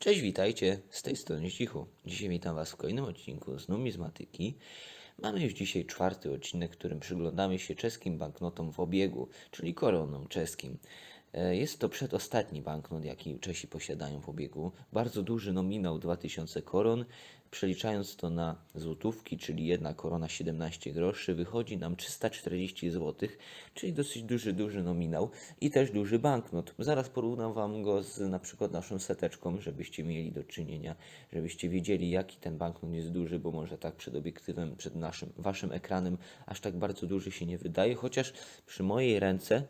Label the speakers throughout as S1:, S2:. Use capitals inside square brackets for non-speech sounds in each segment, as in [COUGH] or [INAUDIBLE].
S1: Cześć, witajcie, z tej strony Cichu. Dzisiaj witam Was w kolejnym odcinku z numizmatyki. Mamy już dzisiaj czwarty odcinek, w którym przyglądamy się czeskim banknotom w obiegu, czyli koronom czeskim. E, Jest to przedostatni banknot, jaki Czesi posiadają w obiegu. Bardzo duży nominał 2000 koron. Przeliczając to na złotówki, czyli jedna korona 17 groszy, wychodzi nam 340 zł, czyli dosyć duży, duży nominał i też duży banknot. Zaraz porównam Wam go z na przykład naszą seteczką, żebyście mieli do czynienia, żebyście wiedzieli jaki ten banknot jest duży, bo może tak przed obiektywem, przed naszym, Waszym ekranem aż tak bardzo duży się nie wydaje, chociaż przy mojej ręce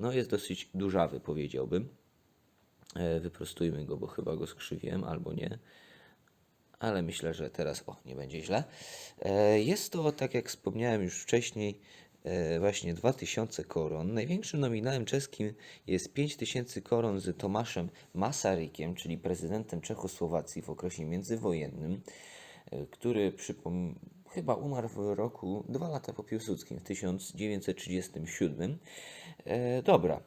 S1: no jest dosyć dużawy powiedziałbym. E, Wyprostujmy go, bo chyba go skrzywiłem albo nie ale myślę, że teraz o, nie będzie źle. E, Jest to, tak jak wspomniałem już wcześniej, e, właśnie 2000 koron. Największym nominałem czeskim jest 5000 koron z Tomaszem Masarykiem, czyli prezydentem Czechosłowacji w okresie międzywojennym, który przypom- chyba umarł w roku dwa lata po Piłsudskim, w 1937. E, dobra,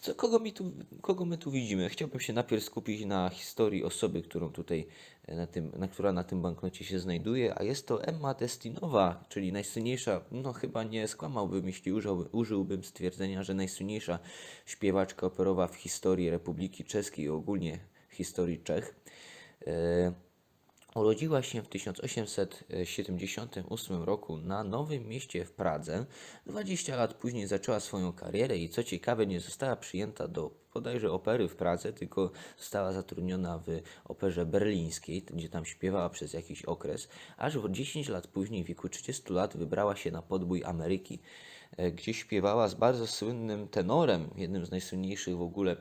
S1: co, kogo, mi tu, kogo my tu widzimy? Chciałbym się najpierw skupić na historii osoby, którą tutaj, e, na tym, na, która na tym banknocie się znajduje, a jest to Emma Destinowa, czyli najsłynniejsza, no chyba nie skłamałbym, jeśli użyłby, użyłbym stwierdzenia, że najsłynniejsza śpiewaczka operowa w historii Republiki Czeskiej i ogólnie historii Czech. E, Urodziła się w 1878 roku na Nowym Mieście w Pradze. 20 lat później zaczęła swoją karierę i co ciekawe nie została przyjęta do bodajże opery w Pradze, tylko została zatrudniona w operze berlińskiej, gdzie tam śpiewała przez jakiś okres, aż w 10 lat później, w wieku 30 lat, wybrała się na podbój Ameryki, gdzie śpiewała z bardzo słynnym tenorem, jednym z najsłynniejszych w ogóle,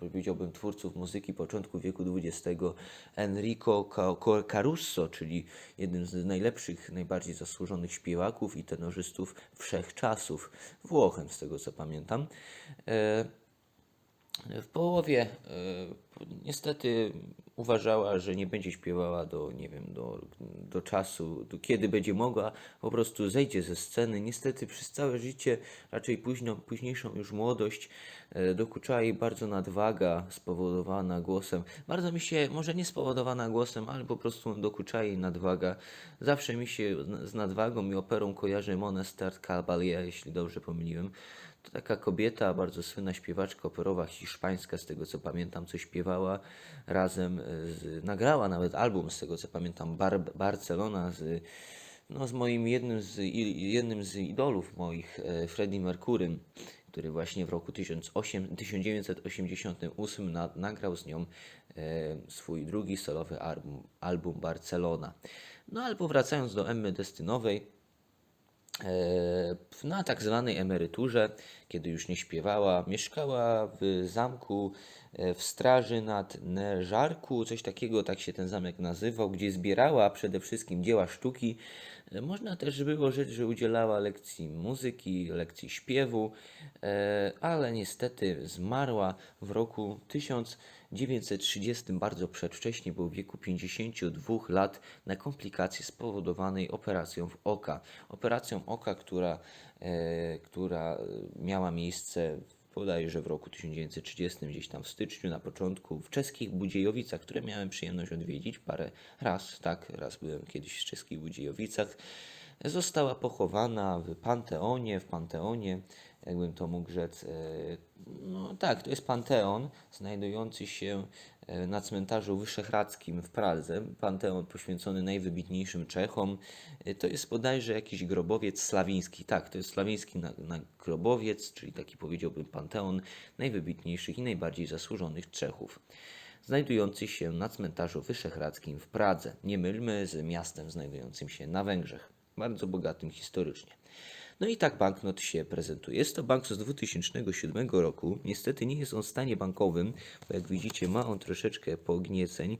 S1: powiedziałbym, twórców muzyki początku wieku XX, Enrico Ca- Ca- Caruso, czyli jednym z najlepszych, najbardziej zasłużonych śpiewaków i tenorzystów wszechczasów, Włochem, z tego co pamiętam. E, w połowie e, niestety uważała, że nie będzie śpiewała do, nie wiem, do, do czasu, do kiedy będzie mogła, po prostu zejdzie ze sceny. Niestety przez całe życie, raczej późno, późniejszą już młodość, e, dokuczała jej bardzo nadwaga spowodowana głosem. Bardzo mi się, może nie spowodowana głosem, ale po prostu dokuczała jej nadwaga. Zawsze mi się z- nadwagą i operą kojarzy Monestart Caballé, jeśli dobrze pomyliłem. To taka kobieta, bardzo słynna śpiewaczka operowa hiszpańska, z tego co pamiętam, co śpiewała razem, z, nagrała nawet album, z tego co pamiętam, Bar Barcelona z, no, z moim jednym z, jednym z idolów moich, e, Freddie Mercurym, który właśnie w roku 1800 1988 na, nagrał z nią e, swój drugi solowy album, album Barcelona. No ale powracając do Emmy Destynowej, na tak zwanej emeryturze, kiedy już nie śpiewała, mieszkała w zamku e, w straży nad Neżarku, coś takiego, tak się ten zamek nazywał, gdzie zbierała przede wszystkim dzieła sztuki. E, Można też było rzec, że udzielała lekcji muzyki, lekcji śpiewu, e, ale niestety zmarła w roku 1930, bardzo przedwcześnie, bo w wieku 52 lat, na komplikacje spowodowanej operacją w oka. Operacją oka, która, e, która miała miejsce bodajże w roku 1930, gdzieś tam w styczniu, na początku, w czeskich Budziejowicach, które miałem przyjemność odwiedzić parę raz, tak, raz byłem kiedyś w czeskich Budziejowicach. Została pochowana w Panteonie, w Panteonie, jakbym to mógł rzec. e, No tak, to jest Panteon, znajdujący się na cmentarzu Wyszehradzkim w Pradze. Panteon poświęcony najwybitniejszym Czechom. E, To jest bodajże jakiś grobowiec slawiński. Tak, to jest slawiński na, na grobowiec, czyli taki powiedziałbym Panteon najwybitniejszych i najbardziej zasłużonych Czechów znajdujący się na cmentarzu Wyszehradzkim w Pradze. Nie mylmy z miastem znajdującym się na Węgrzech, bardzo bogatym historycznie. No i tak banknot się prezentuje. Jest to banknot z 2007 roku. Niestety nie jest on w stanie bankowym, bo jak widzicie ma on troszeczkę pognieceń,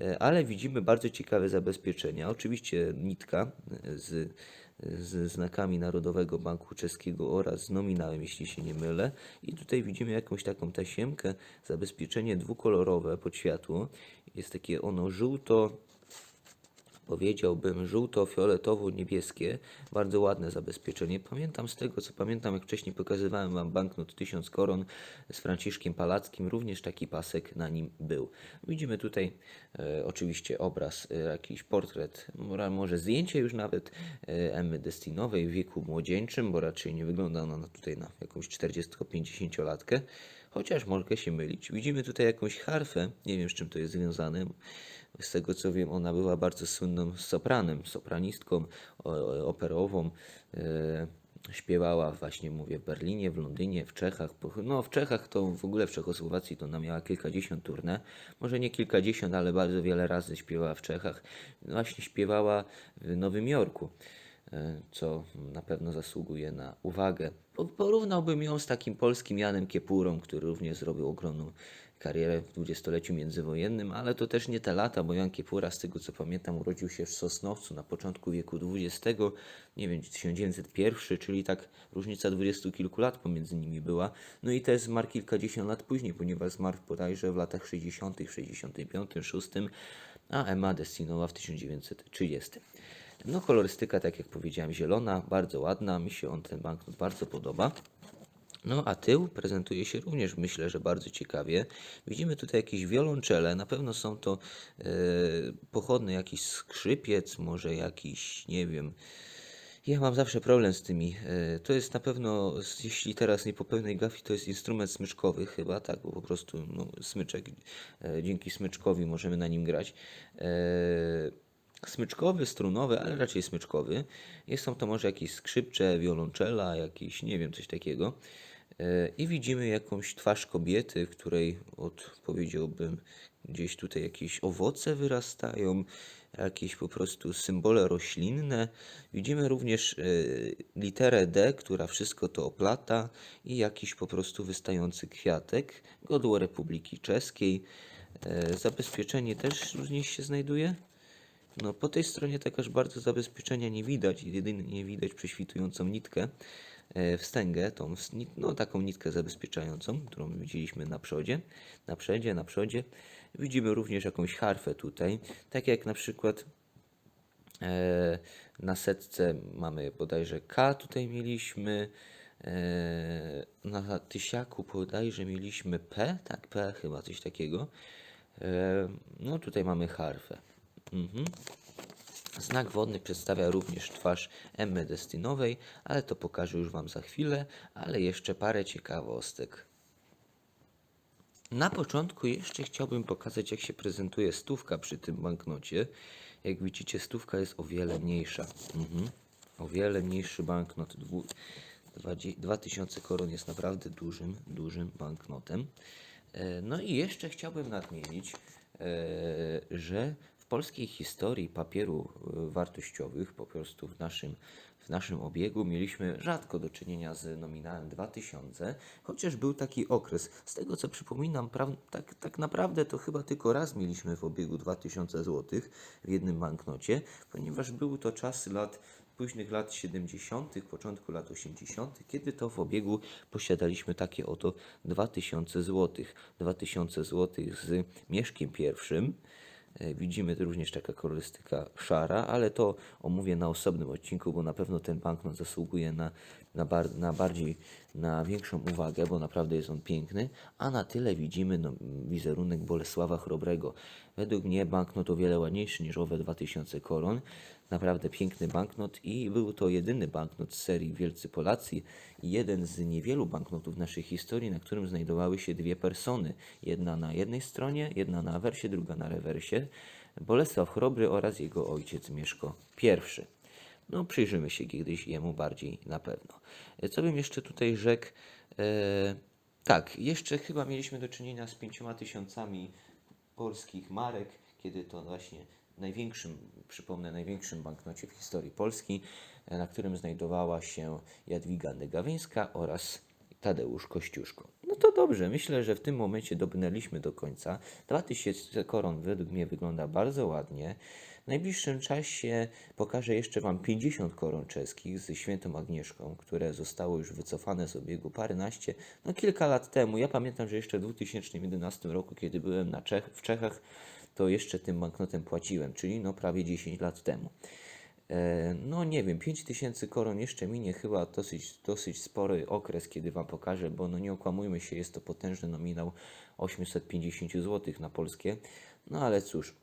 S1: e, ale widzimy bardzo ciekawe zabezpieczenia. Oczywiście nitka e, z, z znakami Narodowego Banku Czeskiego oraz z nominałem, jeśli się nie mylę. I tutaj widzimy jakąś taką tasiemkę, zabezpieczenie dwukolorowe pod światło. Jest takie ono żółto, powiedziałbym żółto-fioletowo-niebieskie, bardzo ładne zabezpieczenie. Pamiętam z tego, co pamiętam, jak wcześniej pokazywałem Wam banknot 1000 koron z Franciszkiem Palackim, również taki pasek na nim był. Widzimy tutaj e, oczywiście obraz, e, jakiś portret, może zdjęcie już nawet e, Emmy Destinowej w wieku młodzieńczym, bo raczej nie wygląda ona na- tutaj na jakąś 40-50 latkę. Chociaż mogę się mylić. Widzimy tutaj jakąś harfę, nie wiem z czym to jest związane. Z tego co wiem, ona była bardzo słynną sopranem, sopranistką operową. E, śpiewała właśnie, mówię, w Berlinie, w Londynie, w Czechach. No w Czechach to w ogóle w Czechosłowacji to ona miała kilkadziesiąt tournée. Może nie kilkadziesiąt, ale bardzo wiele razy śpiewała w Czechach. Właśnie śpiewała w Nowym Jorku e, co na pewno zasługuje na uwagę. Po- Porównałbym ją z takim polskim Janem Kiepurą, który również zrobił ogromną karierę w dwudziestoleciu międzywojennym, ale to też nie te lata, bo Jan Kiepura, z tego co pamiętam, urodził się w Sosnowcu na początku wieku XX, nie wiem, 1901, czyli tak różnica dwudziestu kilku lat pomiędzy nimi była. No i też zmarł kilkadziesiąt lat później, ponieważ zmarł bodajże w latach 60., 65, 6, a Emma Destinowa w 1930. No kolorystyka, tak jak powiedziałem, zielona, bardzo ładna, mi się on ten banknot bardzo podoba. No a tył prezentuje się również, myślę, że bardzo ciekawie. Widzimy tutaj jakieś wiolonczele, na pewno są to e, pochodny jakiś skrzypiec, może jakiś, nie wiem, ja mam zawsze problem z tymi. e, To jest na pewno, jeśli teraz nie po pełnej to jest instrument smyczkowy chyba, tak, bo po prostu no, smyczek, e, dzięki smyczkowi możemy na nim grać. Smyczkowy, strunowy, ale raczej smyczkowy. Jest są to może jakieś skrzypcze, wiolonczela, jakiś, nie wiem, coś takiego. E, I widzimy jakąś twarz kobiety, której od, powiedziałbym, gdzieś tutaj jakieś owoce wyrastają, jakieś po prostu symbole roślinne. Widzimy również e, literę D, która wszystko to oplata i jakiś po prostu wystający kwiatek, godło Republiki Czeskiej. E, Zabezpieczenie też również się znajduje. No, po tej stronie tak bardzo zabezpieczenia nie widać, jedynie nie widać prześwitującą nitkę, e, wstęgę, tą, no, taką nitkę zabezpieczającą, którą widzieliśmy na przodzie, na przodzie, na przodzie. Widzimy również jakąś harfę tutaj, tak jak na przykład e, na setce mamy bodajże K tutaj mieliśmy, e, na tysiaku bodajże mieliśmy P, tak P chyba coś takiego. E, no tutaj mamy harfę. Mhm. Znak wodny przedstawia również twarz Emmy Destinowej, ale to pokażę już Wam za chwilę, ale jeszcze parę ciekawostek. Na początku jeszcze chciałbym pokazać, jak się prezentuje stówka przy tym banknocie. Jak widzicie, stówka jest o wiele mniejsza. Mhm. O wiele mniejszy banknot. Dwu- dwadzie- 2000 koron jest naprawdę dużym, dużym banknotem. E, No i jeszcze chciałbym nadmienić, e, że polskiej historii papieru e, wartościowych, po prostu w naszym, w naszym obiegu, mieliśmy rzadko do czynienia z nominałem 2000, chociaż był taki okres. Z tego co przypominam, tak, tak naprawdę to chyba tylko raz mieliśmy w obiegu 2000 zł w jednym banknocie, ponieważ były to czasy lat późnych lat 70., początku lat 80., kiedy to w obiegu posiadaliśmy takie oto 2000 zł. 2000 zł z Mieszkiem pierwszym. E, Widzimy również taka kolorystyka szara, ale to omówię na osobnym odcinku, bo na pewno ten banknot zasługuje na, na, bar, na bardziej, na większą uwagę, bo naprawdę jest on piękny, a na tyle widzimy no, wizerunek Bolesława Chrobrego. Według mnie banknot o wiele ładniejszy niż owe 2000 koron. Naprawdę piękny banknot i był to jedyny banknot z serii Wielcy Polacy jeden z niewielu banknotów w naszej historii, na którym znajdowały się dwie persony. Jedna na jednej stronie, jedna na awersie, druga na rewersie. Bolesław Chrobry oraz jego ojciec Mieszko I. No, przyjrzymy się kiedyś jemu bardziej na pewno. Co bym jeszcze tutaj rzekł? E, tak, jeszcze chyba mieliśmy do czynienia z pięcioma tysiącami polskich marek, kiedy to właśnie największym, przypomnę, największym banknocie w historii Polski, e, na którym znajdowała się Jadwiga Negawińska oraz Tadeusz Kościuszko. No to dobrze, myślę, że w tym momencie dobrnęliśmy do końca. 2000 koron według mnie wygląda bardzo ładnie. W najbliższym czasie pokażę jeszcze Wam 50 koron czeskich z świętą Agnieszką, które zostały już wycofane z obiegu paręnaście, no kilka lat temu. Ja pamiętam, że jeszcze w 2011 roku, kiedy byłem na Czech, w Czechach, to jeszcze tym banknotem płaciłem, czyli no prawie 10 lat temu. E, No nie wiem, 5000 koron jeszcze minie chyba dosyć, dosyć spory okres, kiedy Wam pokażę, bo no nie okłamujmy się, jest to potężny nominał 850 zł na polskie. No ale cóż,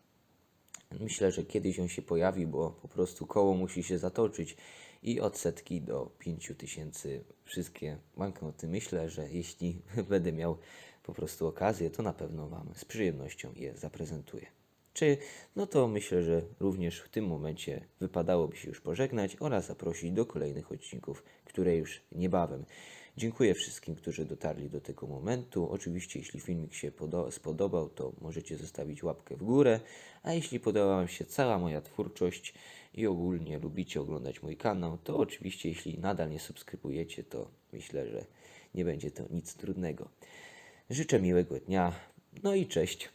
S1: myślę, że kiedyś on się pojawi, bo po prostu koło musi się zatoczyć i od setki do 5000 wszystkie banknoty. Myślę, że jeśli [LAUGHS] będę miał po prostu okazję, to na pewno Wam z przyjemnością je zaprezentuję. Czy, no to myślę, że również w tym momencie wypadałoby się już pożegnać oraz zaprosić do kolejnych odcinków, które już niebawem. Dziękuję wszystkim, którzy dotarli do tego momentu. Oczywiście, jeśli filmik się podo- spodobał, to możecie zostawić łapkę w górę, a jeśli podoba Wam się cała moja twórczość i ogólnie lubicie oglądać mój kanał, to oczywiście, jeśli nadal nie subskrybujecie, to myślę, że nie będzie to nic trudnego. Życzę miłego dnia, no i cześć.